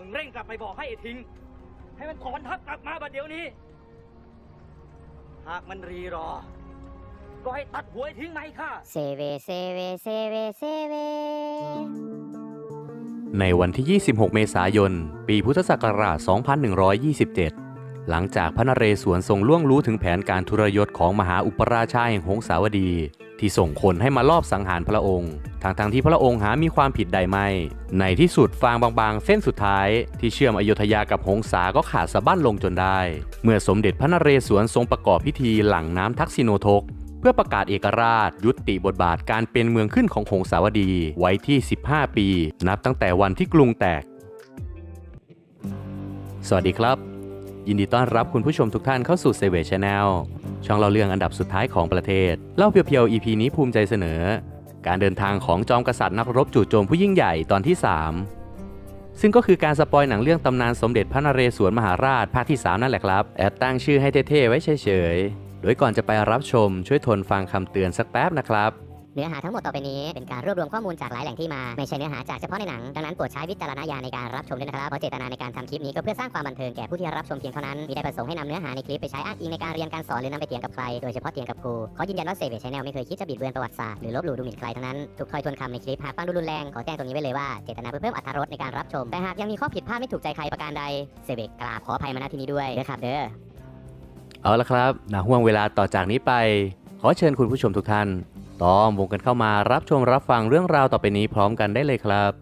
มึงเร่งกลับไปบอกให้ไอ้ทิง ให้มันถอนทัพกลับมาบัดเดี๋ยวนี้ หากมันรีรอ ก็ให้ตัดหัวไอ้ทิ้งไหมค่ะ เซเว เซเว เซเว เซเว ในวันที่ 26 เมษายน ปีพุทธศักราช 2127 หลังจากพระนเรศวรทรงล่วงรู้ถึงแผนการทุรยศของมหาอุปราชาแห่งหงสาวดี ที่ส่งคนให้มาลอบสังหารพระองค์ทั้งทงๆที่พระองค์หามีความผิดใดไม่ ในที่สุดฟางบางๆ เส้นสุดท้าย ที่เชื่อมอยุธยากับหงสาก็ขาดสะบั้นลงจนได้ เมื่อสมเด็จพระนเรศวรทรงประกอบพิธีหลังน้ำทักษิโนทก เพื่อประกาศเอกราช ยุติบทบาทการเป็นเมืองขึ้นของหงสาวดีไว้ที่ 15 ปี นับตั้งแต่วันที่กรุงแตก สวัสดีครับ ยินดีต้อนรับคุณผู้ชมทุกท่านเข้าสู่เซเวชแนล ช่องเราเรื่องอันดับสุดท้ายของประเทศ เล่าเพียวๆ EP นี้ภูมิใจเสนอ การเดินทางของจอมกษัตริย์นักรบจู่โจมผู้ยิ่งใหญ่ตอนที่ 3 ซึ่งก็คือการสปอยหนังเรื่องตำนานสมเด็จพระนเรศวรมหาราชภาคที่ 3 นั่นแหละครับ แอดตั้งชื่อให้เท่ๆไว้เฉยๆ โดยก่อนจะไปรับชมช่วยทนฟังคำเตือนสักแป๊บนะครับ เนื้อหาทั้งหมดต่อไปนี้เป็นการรวบรวมข้อมูลจากหลายแหล่งที่มา ไม่ใช่เนื้อหาจากเฉพาะในหนัง ดังนั้นโปรดใช้วิจารณญาณในการรับชมด้วยนะครับ เพราะเจตนาในการทำคลิปนี้ก็เพื่อสร้างความบันเทิงแก่ผู้ที่รับชมเพียงเท่านั้นมิได้ประสงค์ให้นำเนื้อหาในคลิปไปใช้อ้างอิงในการเรียนการสอนหรือนำไปเถียงกับใคร โดยเฉพาะเถียงกับครู ขอยืนยันว่าเซเว่ชแนลไม่เคยคิดจะบิดเบือนประวัติศาสตร์หรือลบหลู่ดูหมิ่นใครทั้งนั้น ทุกถ้อยทวนคำในคลิปหากฟังดูรุนแรงขอแจ้งตรงนี้ไว้เลยว่าเจตนาเพื่อเพิ่มอรรถรสในการรับชม แต่หากยังมีข้อผิดพลาดไม่ถูกใจใครประการใดเซเว่กราบขออภัยมาณที่นี้ด้วยเด้อครับเด้อเอาละครับณห่วงเวลาต่อจากนี้ไป ขอเชิญคุณผู้ชมทุกท่าน ต้อมวงกันเข้ามารับชมรับฟังเรื่องราวต่อไปนี้พร้อมกันได้เลยครับ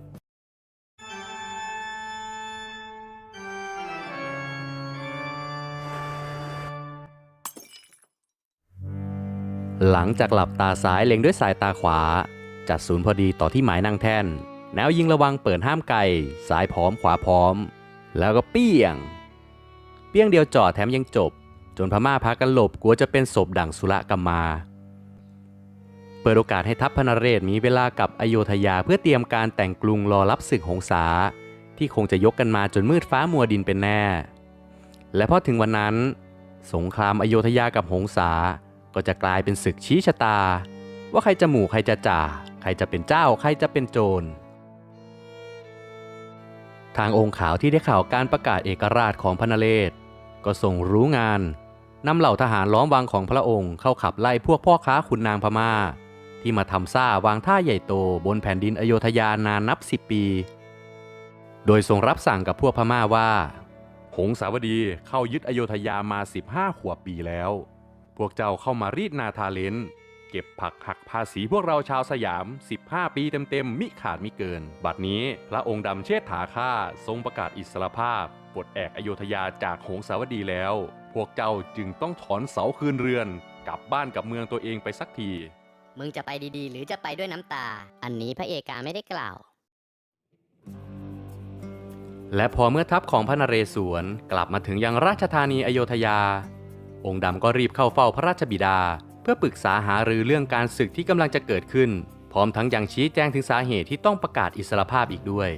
หลังจากหลับตาซ้ายเล็งด้วยสายตาขวา จัดศูนย์พอดีต่อที่หมายนางแท่น แนวยิงระวังเปิดห้ามไกลซ้ายพร้อมขวาพร้อม แล้วก็เปี้ยง เปี้ยงเดียวจอดแถมยังจบ จนพม่าพากันหลบกลัวจะเป็นศพดั่งสุรกรรมา เปิดโอกาสให้ทัพพนเรศมีเวลากับอโยธยาเพื่อเตรียมการแต่งกรุงรอรับศึกหงสาที่คงจะยกกันมาจนมืดฟ้ามัวดินเป็นแน่ และพอถึงวันนั้น สงครามอโยธยากับหงสาก็จะกลายเป็นศึกชี้ชะตา ว่าใครจะหมู่ใครจะจ่า ใครจะเป็นเจ้าใครจะเป็นโจรทางองค์ขาวที่ได้ข่าวการประกาศเอกราชของพนเรศ ก็ส่งรู้งานนำเหล่าทหารล้อมวังของพระองค์เข้าขับไล่พวกพ่อค้าขุนนางพม่า ที่มาทำซ่าวางท่าใหญ่โตบนแผ่นดินอโยธยานานนับสิบปี โดยทรงรับสั่งกับพวกพม่าว่า หงสาวดีเข้ายึดอโยธยามา 15 ขวบปีแล้ว พวกเจ้าเข้ามารีดนาทาเลนเก็บผักหักภาษีพวกเราชาวสยาม 15 ปีเต็มๆมิขาดมิเกิน บัดนี้พระองค์ดำเชษฐาข้าทรงประกาศอิสรภาพปลดแอกอโยธยาจากหงสาวดีแล้ว พวกเจ้าจึงต้องถอนเสาคืนเรือน กลับบ้านกับเมืองตัวเองไปสักที มึงจะไปดีๆ หรือจะไปด้วยน้ำตา อันนี้พระเอกาไม่ได้กล่าว และพอเมื่อทัพของพระนเรศวรกลับมาถึงยังราชธานีอโยธยา องค์ดำก็รีบเข้าเฝ้าพระราชบิดา เพื่อปรึกษาหารือเรื่องการศึกที่กำลังจะเกิดขึ้น พร้อมทั้งยังชี้แจงถึงสาเหตุที่ต้องประกาศอิสรภาพอีกด้วย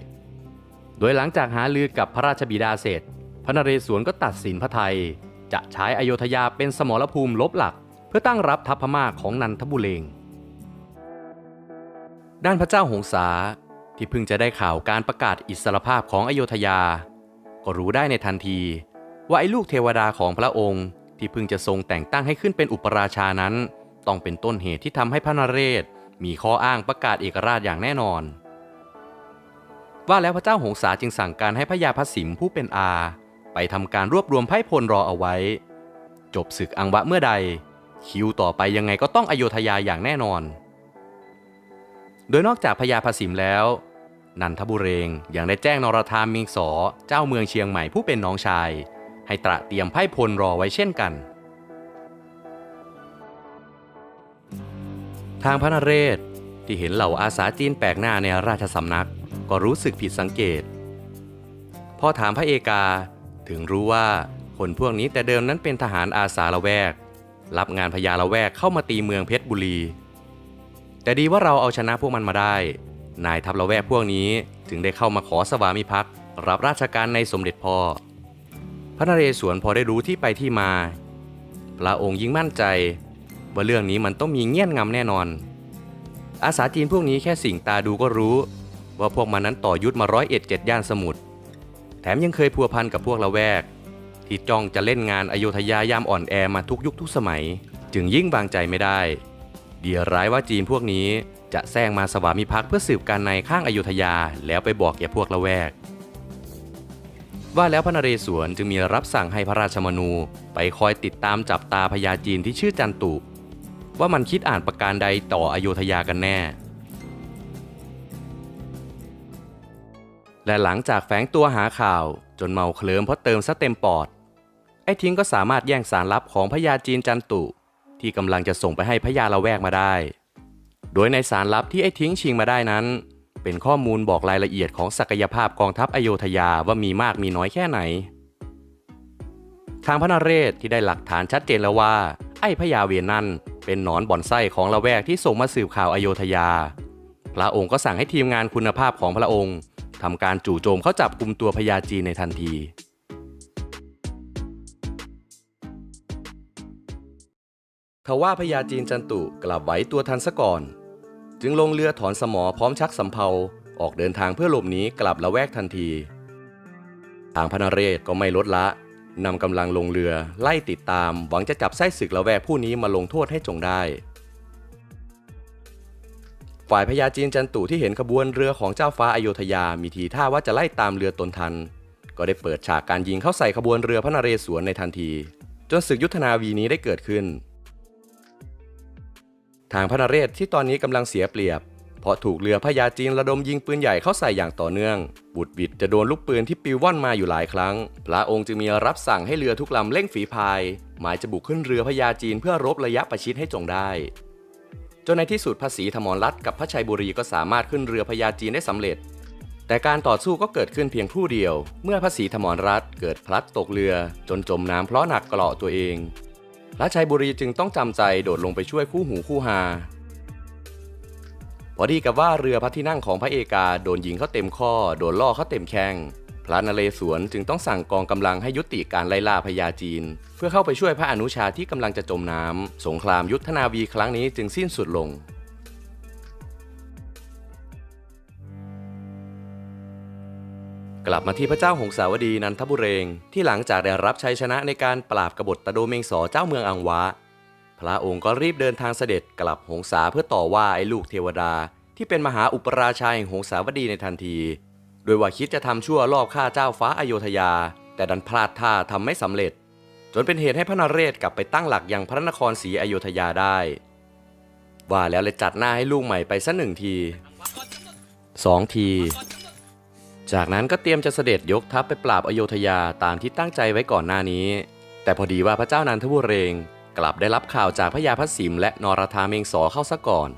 โดยหลังจากหารือกับพระราชบิดาเสร็จ พระนเรศวรก็ตัดสินพระไทย จะใช้อโยธยาเป็นสมรภูมิลบหลัก เพื่อตั้งรับทัพพม่าของนันทบุเรง ด้านพระเจ้าหงสาที่เพิ่งจะได้ข่าวการประกาศอิสรภาพของอโยธยา ก็รู้ได้ในทันที ว่าไอ้ลูกเทวดาของพระองค์ที่เพิ่งจะทรงแต่งตั้งให้ขึ้นเป็นอุปราชานั้น ต้องเป็นต้นเหตุที่ทำให้พระนเรศ มีข้ออ้างประกาศเอกราชอย่างแน่นอน ว่าแล้วพระเจ้าหงสาจึงสั่งการให้พระยาพสิมผู้เป็นอา ไปทำการรวบรวมไพ่พลรอเอาไว้ จบศึกอังวะเมื่อใด คิวต่อไปยังไงก็ต้องอโยธยาอย่างแน่นอน โดยนอกจากพญาพสิมแล้ว นันทบุเรงยังได้แจ้งนรธามมิงสอเจ้าเมืองเชียงใหม่ผู้เป็นน้องชาย ให้ตระเตรียมไพ่พลรอไว้เช่นกัน ทางพระนเรศที่เห็นเหล่าอาสาจีนแปลกหน้าในราชสำนักก็รู้สึกผิดสังเกต พอถามพระเอกาถึงรู้ว่าคนพวกนี้แต่เดิมนั้นเป็นทหารอาสาละแวก รับงานพญาละแวกเข้ามาตีเมืองเพชรบุรี แต่ดีว่าเราเอาชนะพวกมันมาได้ นายทัพละแวกพวกนี้ถึงได้เข้ามาขอสวามิภักดิ์รับราชการในสมเด็จพ่อ พระนเรศวรพอได้รู้ที่ไปที่มา พระองค์ยิ่งมั่นใจ ว่าเรื่องนี้มันต้องมีเงี่ยนงำแน่นอน อาสาจีนพวกนี้แค่สิ่งตาดูก็รู้ ว่าพวกมันนั้นต่อยุทธมาร้อยเอ็ดเจ็ดย่านสมุทร แถมยังเคยพัวพันกับพวกละแวก ที่จ้องจะเล่นงานอโยธยายามอ่อนแอมาทุกยุคทุกสมัย จึงยิ่งบางใจไม่ได้ เดียร้ายว่าจีนพวกนี้จะแซงมาสวามิภักดิ์เพื่อสืบการในข้างอโยธยาแล้วไปบอกแก่พวกละแวก ว่าแล้วพระนเรศวรจึงมีรับสั่งให้พระราชมนูไปคอยติดตามจับตาพญาจีนที่ชื่อจันตุว่ามันคิดอ่านประการใดต่ออโยธยากันแน่ และหลังจากแฝงตัวหาข่าวจนเมาเคลิ้มเพราะเติมซะเต็มปอด ไอ้ทิ้งก็สามารถแย่งสารลับของพญาจีนจันตุ ที่กำลังจะส่งไปให้พญาละแวกมาได้ โดยในสารลับที่ไอ้ทิ้งชิงมาได้นั้น เป็นข้อมูลบอกรายละเอียดของศักยภาพกองทัพอโยธยาว่ามีมากมีน้อยแค่ไหน ทางพระนเรศที่ได้หลักฐานชัดเจนแล้วว่า ไอ้พญาเวียนนั่นเป็นหนอนบ่อนไส้ของละแวกที่ส่งมาสืบข่าวอโยธยา พระองค์ก็สั่งให้ทีมงานคุณภาพของพระองค์ทำการจู่โจมเข้าจับกลุ่มตัวพญาจีในทันที ทว่าพญาจีนจันตุกลับไหวตัวทันซะก่อน จึงลงเรือถอนสมอพร้อมชักสำเภาออกเดินทางเพื่อหลบหนีกลับละแวกทันที ทางพระนเรศก็ไม่ลดละนำกำลังลงเรือไล่ติดตามหวังจะจับไส้ศึกละแวกผู้นี้มาลงโทษให้จงได้ ฝ่ายพญาจีนจันตุที่เห็นขบวนเรือของเจ้าฟ้าอโยธยามีทีท่าว่าจะไล่ตามเรือตนทัน ก็ได้เปิดฉากการยิงเข้าใส่ขบวนเรือพระนเรศวรในทันที จนศึกยุทธนาวีนี้ได้เกิดขึ้น ทางพระนเรศที่ตอนนี้กำลังเสียเปรียบ เพราะถูกเรือพญาจีนระดมยิงปืนใหญ่เข้าใส่อย่างต่อเนื่อง บุดบิดจะโดนลูกปืนที่ปิวว่อนมาอยู่หลายครั้ง พระองค์จึงมีรับสั่งให้เรือทุกลำเร่งฝีพาย หมายจะบุกขึ้นเรือพญาจีนเพื่อรบระยะประชิดให้จงได้จนในที่สุดพระศรีธมรรัตกับพระชัยบุรีก็สามารถขึ้นเรือพญาจีนได้สำเร็จ แต่การต่อสู้ก็เกิดขึ้นเพียงผู้เดียว เมื่อพระศรีธมรรัตเกิดพลัดตกเรือจนจมน้ำเพราะหนักเกราะตัวเอง ระชัยบุรีจึงต้องจำใจโดดลงไปช่วยคู่หูคู่หา พอดีกับว่าเรือพระที่นั่งของพระเอกาโดนยิงเข้าเต็มข้อ โดนล่อเข้าเต็มแข้งพระนเรศวรจึงต้องสั่งกองกำลังให้ยุติการไล่ล่าพญาจีน เพื่อเข้าไปช่วยพระอนุชาที่กำลังจะจมน้ำสงครามยุทธนาวีครั้งนี้จึงสิ้นสุดลง กลับมาที่พระเจ้าหงสาวดีนันทบุเรง ที่หลังจากได้รับชัยชนะในการปราบกบฏตะโดเมงสอเจ้าเมืองอังวะ พระองค์ก็รีบเดินทางเสด็จกลับหงสาเพื่อต่อว่าไอ้ลูกเทวดา ที่เป็นมหาอุปราชาแห่งหงสาวดีในทันที โดยว่าคิดจะทำชั่วลอบฆ่าเจ้าฟ้าอโยธยา แต่ดันพลาดท่าทำไม่สำเร็จ จนเป็นเหตุให้พระนเรศกลับไปตั้งหลักยังพระนครศรีอโยธยาได้ ว่าแล้วเลยจัดหน้าให้ลูกใหม่ไปสักหนึ่งทีสองที จากนั้นก็เตรียมจะเสด็จยกทัพไปปราบอโยธยาตามที่ตั้งใจไว้ก่อนหน้านี้ แต่พอดีว่าพระเจ้านันทบุเรง กลับได้รับข่าวจากพระยาพระสิมและนรธาเมงสอเข้าซะก่อน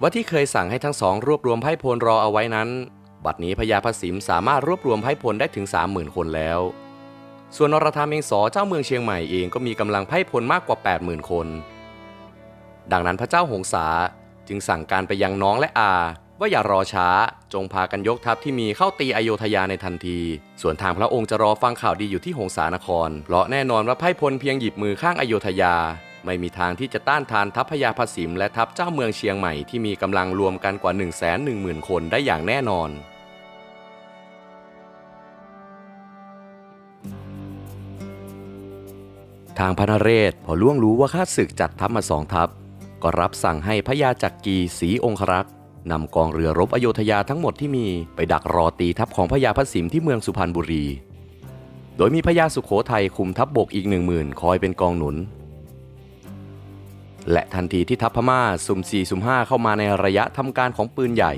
ว่าที่เคยสั่งให้ทั้งสองรวบรวมไพ่พลรอเอาไว้นั้น บัดนี้พญาพระสิมสามารถรวบรวมไพ่พลได้ถึง 30,000 คนแล้ว ส่วนนรธาเมงสอเจ้าเมืองเชียงใหม่เองก็มีกำลังไพ่พลมากกว่า 80,000 คน ดังนั้นพระเจ้าหงสาจึงสั่งการไปยังน้องและอา ว่าอย่ารอช้า จงพากันยกทัพที่มีเข้าตีอโยธยาในทันที ส่วนทางพระองค์จะรอฟังข่าวดีอยู่ที่หงสานคร เพราะแน่นอนว่าไพ่พลเพียงหยิบมือข้างอโยธยา ไม่มีทางที่จะต้านทานทัพพญาพสิมและทัพเจ้าเมืองเชียงใหม่ที่มีกำลังรวมกันกว่า 1 1 0 0 0 0 คนได้อย่างแน่นอนทางพระนเรศพอล่วงรู้ว่าข้าศึกจัดทัพมาสองทัพ ก็รับสั่งให้พระยาจักรีศรีองครักษ์ นำกองเรือรบอโยธยาทั้งหมดที่มีไปดักรอตีทัพของพระยาพระสิมที่เมืองสุพรรณบุรี โดยมีพระยาสุโขทัยคุมทัพบบกอีกหนึ่งหมื่นคอยเป็นกองหนุน และทันทีที่ทัพพม่าสุ่มสี่สุ่มห้าเข้ามาในระยะทำการของปืนใหญ่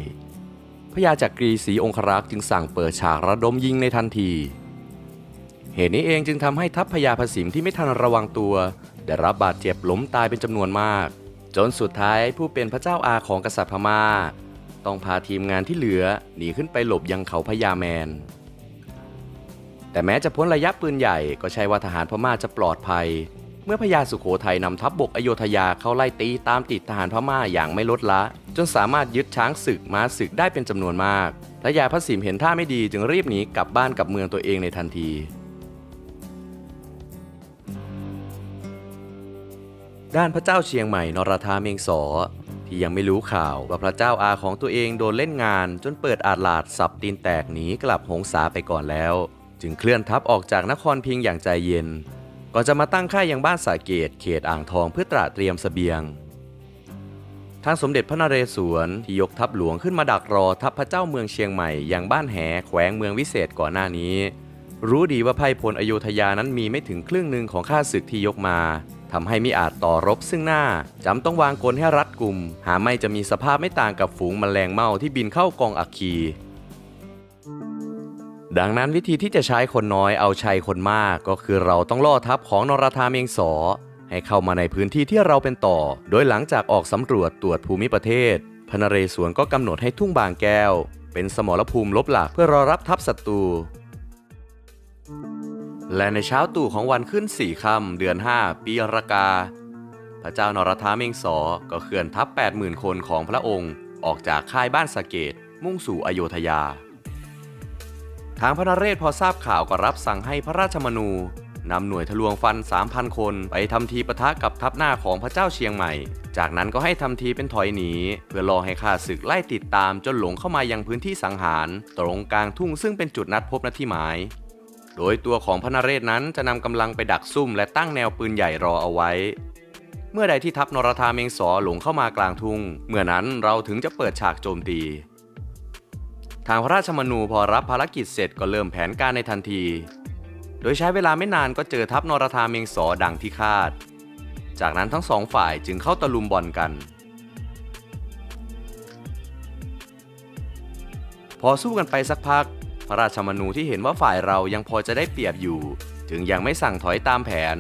พระยาจักรีศรีองครักษ์จึงสั่งเปิดฉากระดมยิงในทันที เหตุนี้เองจึงทำให้ทัพพญาพสิมที่ไม่ทันระวังตัว ได้รับบาดเจ็บล้มตายเป็นจำนวนมาก จนสุดท้ายผู้เป็นพระเจ้าอาของกษัตริย์พม่า ต้องพาทีมงานที่เหลือหนีขึ้นไปหลบยังเขาพญาแมน แต่แม้จะพ้นระยะปืนใหญ่ก็ใช่ว่าทหารพม่าจะปลอดภัย เมื่อพญาสุโขทัยนำทัพบบกอโยธยาเข้าไล่ตีตามติดทหารพม่าอย่างไม่ลดละ จนสามารถยึดช้างศึกม้าศึกได้เป็นจำนวนมากพระยาพระสิมเห็นท่าไม่ดีจึงรีบหนีกลับบ้านกลับเมืองตัวเองในทันที ด้านพระเจ้าเชียงใหม่นรธาเมงสอที่ยังไม่รู้ข่าวว่าพระเจ้าอาของตัวเองโดนเล่นงาน จนเปิดอาดลาดสับตีนแตกหนีกลับหงสาไปก่อนแล้ว จึงเคลื่อนทัพออกจากนครพิงอย่างใจเย็นก่อนจะมาตั้งค่ายยังบ้านสาเกตเขตอ่างทองเพื่อตระเตรียมเสบียงทางสมเด็จพระนเรศวรที่ยกทัพหลวงขึ้นมาดักรอทัพพระเจ้าเมืองเชียงใหม่อย่างบ้านแหแขวงเมืองวิเศษก่อนหน้านี้ รู้ดีว่าไพ่พลอโยธยานั้นมีไม่ถึงครึ่งหนึ่งของข้าศึกที่ยกมา ทำให้มิอาจต่อรบซึ่งหน้าจำต้องวางกลให้รัดกุมหาไม่จะมีสภาพไม่ต่างกับฝูงแมลงเม่าที่บินเข้ากองอัคคีดังนั้นวิธีที่จะใช้คนน้อยเอาชัยคนมากก็คือเราต้องล่อทัพของนรธาเมงสอ ให้เข้ามาในพื้นที่ที่เราเป็นต่อ โดยหลังจากออกสำรวจตรวจภูมิประเทศพนเรศวรก็กำหนดให้ทุ่งบางแก้ว เป็นสมรภูมิลบหลักเพื่อรอรับทัพศัตรู และในเช้าตู่ของวันขึ้นสี่ค่ำเดือน 5 ปีรากา พระเจ้านรธาเมงสอก็เคลื่อนทัพ 80,000 คนของพระองค์ออกจากค่ายบ้านสะเกตมุ่งสู่อโยธยา ทางพระนเรศพอทราบข่าวก็รับสั่งให้พระราชมนูนำหน่วยทะลวงฟัน 3,000 คนไปทำทีปะทะกับทัพหน้าของพระเจ้าเชียงใหม่ จากนั้นก็ให้ทำทีเป็นถอยหนี เพื่อรอให้ข้าศึกไล่ติดตามจนหลงเข้ามายังพื้นที่สังหาร ตรงกลางทุ่งซึ่งเป็นจุดนัดพบณที่หมาย โดยตัวของพระนเรศนั้นจะนำกำลังไปดักซุ่มและตั้งแนวปืนใหญ่รอเอาไว้ เมื่อใดที่ทัพนรธาเมงสอหลงเข้ามากลางทุ่ง เมื่อนั้นเราถึงจะเปิดฉากโจมตี ทางพระราชมนูพอรับภารกิจเสร็จก็เริ่มแผนการในทันที โดยใช้เวลาไม่นานก็เจอทัพนรธาเมงสอดังที่คาด จากนั้นทั้งสองฝ่ายจึงเข้าตะลุมบอลกันพอสู้กันไปสักพัก พระราชมนูที่เห็นว่าฝ่ายเรายังพอจะได้เปรียบอยู่ จึงยังไม่สั่งถอยตามแผน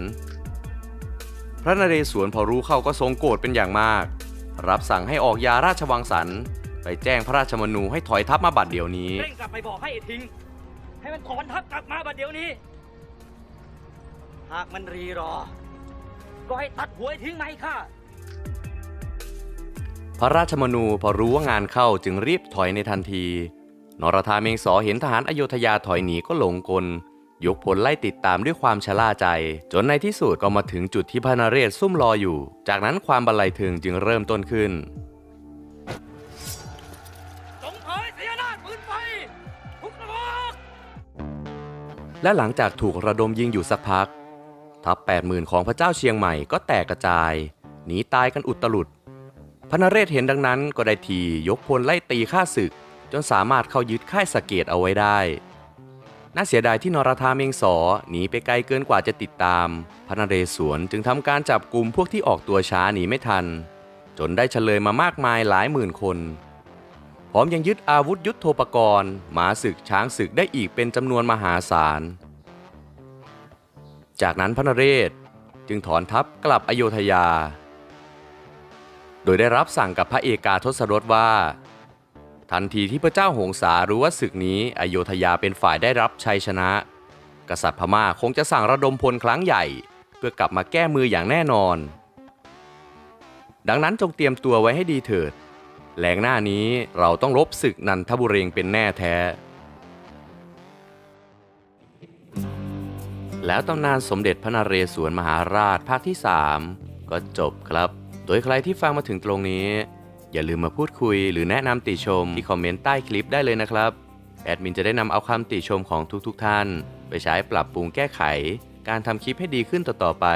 พระนเรศวรพอรู้เข้าก็ทรงโกรธเป็นอย่างมาก รับสั่งให้ออกยาราชวังสันไปแจ้งพระราชมนูให้ถอยทัพมาบัดเดี๋ยวนี้เร่งกลับไปบอกให้ไอ้ทิ้งให้มันถอนทัพกลับมาบัดเดี๋ยวนี้ หากมันรีรอ ก็ให้ตัดหัวไอ้ทิ้งไหมค่ะพระราชมนูพอรู้ว่างานเข้าจึงรีบถอยในทันที นรธาเมงสอเห็นทหารอโยธยาถอยหนีก็หลงกล ยกพลไล่ติดตามด้วยความชะล่าใจ จนในที่สุดก็มาถึงจุดที่พระนเรศซุ่มรออยู่ จากนั้นความบันไลถึงจึงเริ่มต้นขึ้นและหลังจากถูกระดมยิงอยู่สักพัก ทัพ 80,000 ของพระเจ้าเชียงใหม่ก็แตกกระจาย หนีตายกันอุตลุด พระนเรศเห็นดังนั้นก็ได้ทียกพลไล่ตีข้าศึก จนสามารถเข้ายึดค่ายสะเกตเอาไว้ได้ น่าเสียดายที่นรธาเมงสอหนีไปไกลเกินกว่าจะติดตาม พระนเรศวรจึงทำการจับกลุ่มพวกที่ออกตัวช้าหนีไม่ทัน จนได้เฉลยมามากมายหลายหมื่นคน พร้อมยังยึดอาวุธยุทโธปกรณ์หมาศึกช้างศึกได้อีกเป็นจำนวนมหาศาล จากนั้นพระนเรศจึงถอนทัพกลับอโยธยา โดยได้รับสั่งกับพระเอกาทศรถว่า ทันทีที่พระเจ้าหงสารู้ว่าศึกนี้อโยธยาเป็นฝ่ายได้รับชัยชนะ กษัตริย์พม่าคงจะสั่งระดมพลครั้งใหญ่ เพื่อกลับมาแก้มืออย่างแน่นอน ดังนั้นจงเตรียมตัวไว้ให้ดีเถิดแหลงหน้านี้เราต้องรบศึกนันทบุเรงเป็นแน่แท้ แล้วตำนานสมเด็จพระนเรศวรมหาราชภาคที่ 3 ก็จบครับ โดยใครที่ฟังมาถึงตรงนี้ อย่าลืมมาพูดคุยหรือแนะนำติชมที่คอมเมนต์ใต้คลิปได้เลยนะครับ แอดมินจะได้นำเอาคำติชมของทุกๆทท่าน ไปใช้ปรับปรุงแก้ไข การทำคลิปให้ดีขึ้นต่อๆไป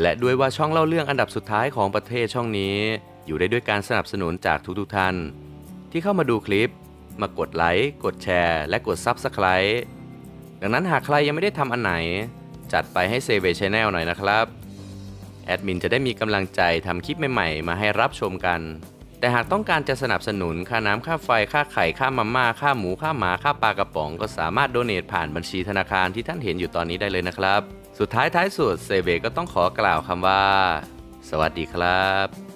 และด้วยว่าช่องเล่าเรื่องอันดับสุดท้ายของประเทศช่องนี้ อยู่ได้ด้วยการสนับสนุนจากทุกๆท่าน ที่เข้ามาดูคลิป มากดไลค์กดแชร์ และกด Subscribe ดังนั้นหากใครยังไม่ได้ทำอันไหน จัดไปให้เซเวชแนลหน่อยนะครับ แอดมินจะได้มีกำลังใจทำคลิปใหม่ๆ มาให้รับชมกัน แต่หากต้องการจะสนับสนุนค่าน้ำค่าไฟ ค่าไข่ ค่ามาม่า ค่าหมู ค่าหมา ค่าปลากระป๋อง ก็สามารถโดเนทผ่านบัญชีธนาคารที่ท่านเห็นอยู่ตอนนี้ได้เลยนะครับ สุดท้ายท้ายสุดเซเบก็ต้องขอกล่าวคำว่า สวัสดีครับ